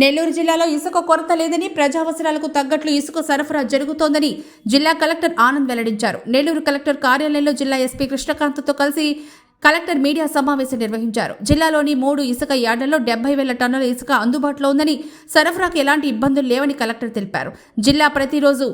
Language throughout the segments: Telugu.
నెల్లూరు జిల్లాలో ఇసుక కొరత లేదని ప్రజావసరాలకు తగ్గట్లు ఇసుక సరఫరా జరుగుతోందని జిల్లా కలెక్టర్ ఆనంద్ వెల్లడించారు. నెల్లూరు కలెక్టర్ కార్యాలయంలో జిల్లా ఎస్పీ కృష్ణకాంత్తో కలిసి కలెక్టర్ మీడియా సమావేశం నిర్వహించారు. జిల్లాలోని మూడు ఇసుక యార్డుల్లో డెబ్బై వేల టన్నుల ఇసుక అందుబాటులో ఉందని సరఫరాకు ఎలాంటి ఇబ్బందులు లేవని కలెక్టర్ తెలిపారు. జిల్లా ప్రతిరోజు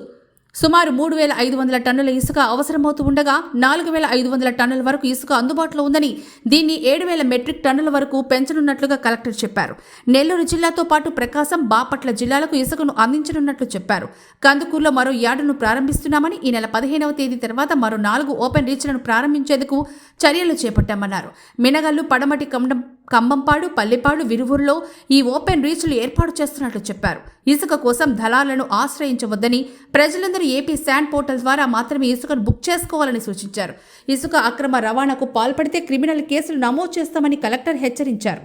సుమారు మూడు వేల ఐదు వందల టన్నుల ఇసుక అవసరమవుతూ ఉండగా నాలుగు వేల ఐదు వందల టన్నుల వరకు ఇసుక అందుబాటులో ఉందని దీన్ని ఏడు వేల మెట్రిక్ టన్నుల వరకు పెంచనున్నట్లుగా కలెక్టర్ చెప్పారు. నెల్లూరు జిల్లాతో పాటు ప్రకాశం బాపట్ల జిల్లాలకు ఇసుకను అందించనున్నట్లు చెప్పారు. కందుకూరులో మరో యార్డును ప్రారంభిస్తున్నామని ఈ నెల పదిహేనవ తేదీ తర్వాత మరో నాలుగు ఓపెన్ రీచ్లను ప్రారంభించేందుకు చర్యలు చేపట్టామన్నారు. మినగల్లు పడమటి కండం కంబంపాడు పల్లెపాడు విరువురులో ఈ ఓపెన్ రీచ్లు ఏర్పాటు చేస్తున్నట్లు చెప్పారు. ఇసుక కోసం దళాలను ఆశ్రయించవద్దని ప్రజలందరూ ఏపీ శాండ్ పోర్టల్ ద్వారా మాత్రమే ఇసుకను బుక్ చేసుకోవాలని సూచించారు. ఇసుక అక్రమ రవాణాకు పాల్పడితే క్రిమినల్ కేసులు నమోదు చేస్తామని కలెక్టర్ హెచ్చరించారు.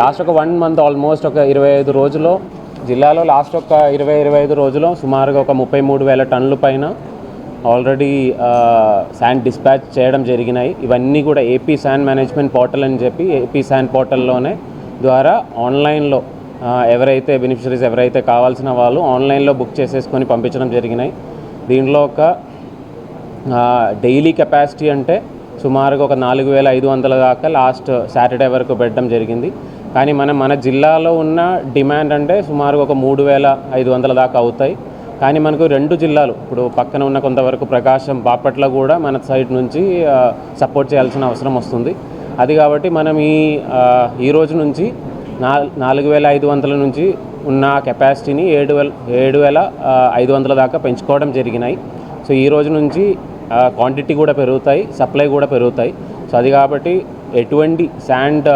లాస్ట్ ఒక వన్ మంత్ ఆల్మోస్ట్ ఒక ఇరవై ఐదు రోజుల్లో జిల్లాలో లాస్ట్ ఒక ఇరవై ఇరవై ఐదు రోజుల్లో సుమారుగా ఒక ముప్పై మూడు వేల టన్నుల పైన ఆల్రెడీ శాండ్ డిస్పాచ్ చేయడం జరిగినాయి. ఇవన్నీ కూడా ఏపీ శాండ్ మేనేజ్మెంట్ పోర్టల్ అని చెప్పి ఏపీ శాండ్ పోర్టల్లోనే ద్వారా ఆన్లైన్లో ఎవరైతే బెనిఫిషరీస్ ఎవరైతే కావాల్సిన వాళ్ళు ఆన్లైన్లో బుక్ చేసేసుకొని పంపించడం జరిగినాయి. దీనిలో ఒక డైలీ కెపాసిటీ అంటే సుమారుగా ఒక నాలుగు వేల ఐదు వందల దాకా లాస్ట్ సాటర్డే వరకు పెట్టడం జరిగింది. కానీ మనం మన జిల్లాలో ఉన్న డిమాండ్ అంటే సుమారుగా ఒక మూడు వేల ఐదు వందల దాకా అవుతాయి. కానీ మనకు రెండు జిల్లాలు. ఇప్పుడు పక్కన ఉన్న కొంతవరకు ప్రకాశం బాపట్ల కూడా మన సైడ్ నుంచి సపోర్ట్ చేయాల్సిన అవసరం వస్తుంది. అది కాబట్టి మనం ఈ ఈ రోజు నుంచి నాలుగు వేల ఐదు వందల నుంచి ఉన్న కెపాసిటీని ఏడు వేల ఏడు వేల ఐదు వందల దాకా పెంచుకోవడం జరిగినాయి. సో ఈ రోజు నుంచి క్వాంటిటీ కూడా పెరుగుతాయి సప్లై కూడా పెరుగుతాయి. సో అది కాబట్టి ఎటువంటి శాండ్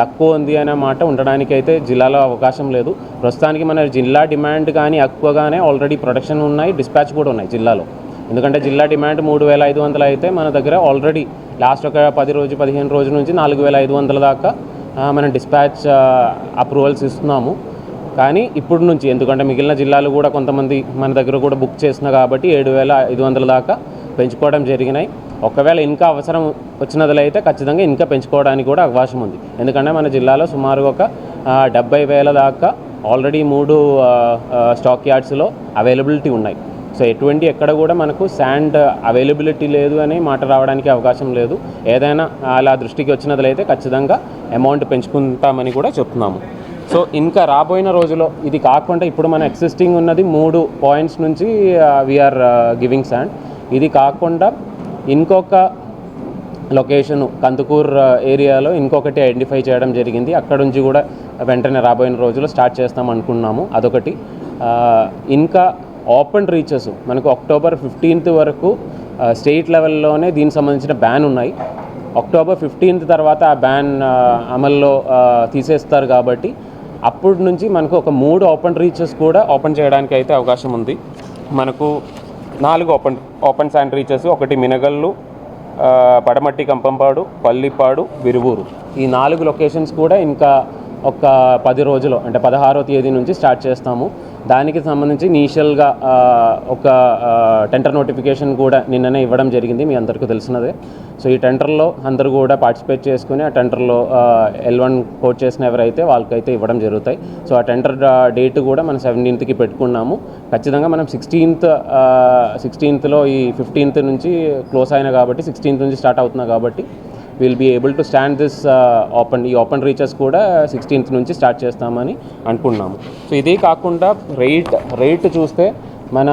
తక్కువ ఉంది అనే మాట ఉండడానికి అయితే జిల్లాలో అవకాశం లేదు. ప్రస్తుతానికి మన జిల్లా డిమాండ్ కానీ ఎక్కువగానే ఆల్రెడీ ప్రొడక్షన్ ఉన్నాయి డిస్పాచ్ కూడా ఉన్నాయి జిల్లాలో. ఎందుకంటే జిల్లా డిమాండ్ మూడు వేల ఐదు వందలు అయితే మన దగ్గర ఆల్రెడీ లాస్ట్ ఒక పది రోజు పదిహేను రోజుల నుంచి నాలుగు వేల ఐదు వందల దాకా మనం డిస్పాచ్ అప్రూవల్స్ ఇస్తున్నాము. కానీ ఇప్పుడు నుంచి ఎందుకంటే మిగిలిన జిల్లాలు కూడా కొంతమంది మన దగ్గర కూడా బుక్ చేసిన కాబట్టి ఏడు వేల ఐదు వందల దాకా పెంచుకోవడం జరిగినాయి. ఒకవేళ ఇంకా అవసరం వచ్చినట్లయితే ఖచ్చితంగా ఇంకా పెంచుకోవడానికి కూడా అవకాశం ఉంది. ఎందుకంటే మన జిల్లాలో సుమారు ఒక డెబ్బై వేల దాకా ఆల్రెడీ మూడు స్టాక్ యార్డ్స్లో అవైలబిలిటీ ఉన్నాయి. సో ఎటువంటి ఎక్కడ కూడా మనకు శాండ్ అవైలబిలిటీ లేదు అని మాట రావడానికి అవకాశం లేదు. ఏదైనా అలా దృష్టికి వచ్చినట్లయితే ఖచ్చితంగా అమౌంట్ పెంచుకుంటామని కూడా చెప్తున్నాము. సో ఇంకా రాబోయిన రోజులో ఇది కాకుండా ఇప్పుడు మన ఎగ్జిస్టింగ్ ఉన్నది మూడు పాయింట్స్ నుంచి వీఆర్ గివింగ్ శాండ్ ఇది కాకుండా ఇంకొక లొకేషన్ కందుకూర్ ఏరియాలో ఇంకొకటి ఐడెంటిఫై చేయడం జరిగింది. అక్కడ నుంచి కూడా వెంటనే రాబోయిన రోజుల్లో స్టార్ట్ చేస్తాం అనుకున్నాము. అదొకటి. ఇంకా ఓపెన్ రీచెస్ మనకు అక్టోబర్ ఫిఫ్టీన్త్ వరకు స్టేట్ లెవెల్లోనే దీనికి సంబంధించిన బ్యాన్ ఉన్నాయి. అక్టోబర్ ఫిఫ్టీన్త్ తర్వాత ఆ బ్యాన్ అమల్లో తీసేస్తారు కాబట్టి అప్పటి నుంచి మనకు ఒక మూడు ఓపెన్ రీచెస్ కూడా ఓపెన్ చేయడానికి అయితే అవకాశం ఉంది. మనకు నాలుగు ఓపెన్ ఓపెన్ శాండ్ రీచెస్ ఒకటి మినగల్లు పడమట్టి కంపంపాడు పల్లిపాడు విరువూరు. ఈ నాలుగు లొకేషన్స్ కూడా ఇంకా ఒక పది రోజులు అంటే పదహారో తేదీ నుంచి స్టార్ట్ చేస్తాము. దానికి సంబంధించి ఇనీషియల్గా ఒక టెండర్ నోటిఫికేషన్ కూడా నిన్ననే ఇవ్వడం జరిగింది మీ అందరికీ తెలిసినదే. సో ఈ టెండర్లో అందరూ కూడా పార్టిసిపేట్ చేసుకుని ఆ టెండర్లో ఎల్ వన్ కోట్ చేసిన ఎవరైతే వాళ్ళకైతే ఇవ్వడం జరుగుతాయి. సో ఆ టెండర్ డేట్ కూడా మనం సెవెంటీన్త్కి పెట్టుకున్నాము. ఖచ్చితంగా మనం సిక్స్టీన్త్ సిక్స్టీన్త్లో ఈ ఫిఫ్టీన్త్ నుంచి క్లోజ్ అయినా కాబట్టి సిక్స్టీన్త్ నుంచి స్టార్ట్ అవుతున్నాం కాబట్టి will be able to stand this open ఈ ఓపెన్ రీచెస్ కూడా సిక్స్టీన్త్ నుంచి స్టార్ట్ చేస్తామని అనుకున్నాము. సో ఇదే కాకుండా రేట్ రేట్ చూస్తే మన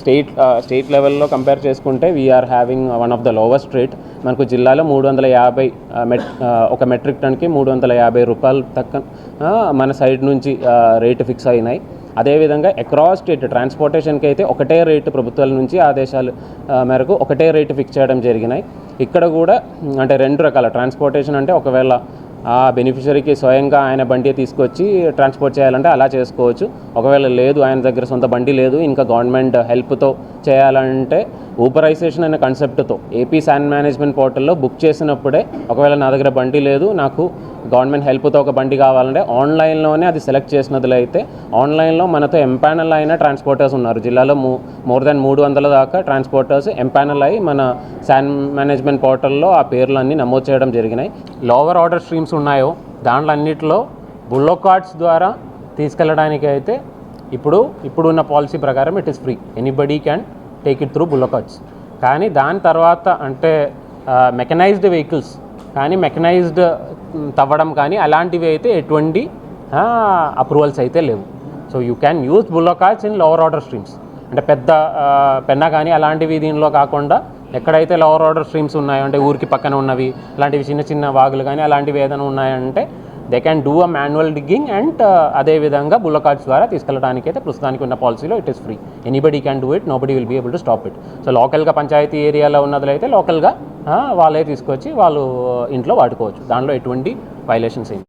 స్టేట్ స్టేట్ లెవెల్లో కంపేర్ చేసుకుంటే we're having one of the lowest rate మనకు జిల్లాలో మూడు వందల యాభై మెట్ ఒక మెట్రిక్ టన్కి మూడు వందల యాభై రూపాయలు తక్క మన సైడ్ నుంచి రేటు ఫిక్స్ అయినాయి. అదేవిధంగా అక్రాస్ స్టేట్ ట్రాన్స్పోర్టేషన్కి అయితే ఒకటే రేటు ప్రభుత్వాల నుంచి ఆదేశాలు మేరకు ఒకటే రేటు ఫిక్స్ చేయడం జరిగినాయి. ఇక్కడ కూడా అంటే రెండు రకాల ట్రాన్స్పోర్టేషన్ అంటే ఒకవేళ ఆ బెనిఫిషరీకి స్వయంగా ఆయన బండి తీసుకొచ్చి ట్రాన్స్పోర్ట్ చేయాలంటే అలా చేసుకోవచ్చు. ఒకవేళ లేదు ఆయన దగ్గర సొంత బండి లేదు ఇంకా గవర్నమెంట్ హెల్ప్తో చేయాలంటే ఊపరైజేషన్ అనే కాన్సెప్ట్తో ఏపీ శాండ్ మేనేజ్మెంట్ పోర్టల్లో బుక్ చేసినప్పుడే ఒకవేళ నా దగ్గర బండి లేదు నాకు గవర్నమెంట్ హెల్ప్తో ఒక బండి కావాలంటే ఆన్లైన్లోనే అది సెలెక్ట్ చేసినట్లయితే ఆన్లైన్లో మనతో ఎంపానల్ అయిన ట్రాన్స్పోర్టర్స్ ఉన్నారు. జిల్లాలో మూ మోర్ దాన్ మూడు వందల దాకా ట్రాన్స్పోర్టర్స్ ఎంపానల్ అయి మన శాన్ మేనేజ్మెంట్ పోర్టల్లో ఆ పేర్లు అన్నీ నమోదు చేయడం జరిగినాయి. లోవర్ ఆర్డర్ స్ట్రీమ్స్ ఉన్నాయో దాంట్లో అన్నిటిలో బుల్లో కార్డ్స్ ద్వారా తీసుకెళ్ళడానికి అయితే ఇప్పుడు ఇప్పుడున్న పాలసీ ప్రకారం it is free. Anybody can take it through bullock carts. కానీ దాని తర్వాత అంటే మెకనైజ్డ్ వెహికల్స్ కానీ మెకనైజ్డ్ తవ్వడం కానీ అలాంటివి అయితే ఎటువంటి అప్రూవల్స్ అయితే లేవు. So you can use bullock in lower order streams అంటే పెద్ద పెన్న పెన్నా కానీ అలాంటివి దీనిలో కాకుండా ఎక్కడైతే లోవర్ ఆర్డర్ స్ట్రీమ్స్ ఉన్నాయో అంటే ఊరికి పక్కన ఉన్నవి అలాంటివి చిన్న చిన్న వాగులు కానీ అలాంటివి ఏదైనా ఉన్నాయంటే they can do a manual digging and అదే విధంగా బుల్ల కార్డ్స్ ద్వారా తీసుకెళ్ళడానికి అయితే ప్రస్తుతానికి ఉన్న పాలసీలో it is free anybody can do it nobody will be able to stop it so లోకల్గా పంచాయతీ ఏరియాలో ఉన్నదైతే లోకల్గా వాళ్ళే తీసుకొచ్చి వాళ్ళు ఇంట్లో వాడుకోవచ్చు. దాంట్లో ఎటువంటి వైలేషన్స్ ఏమి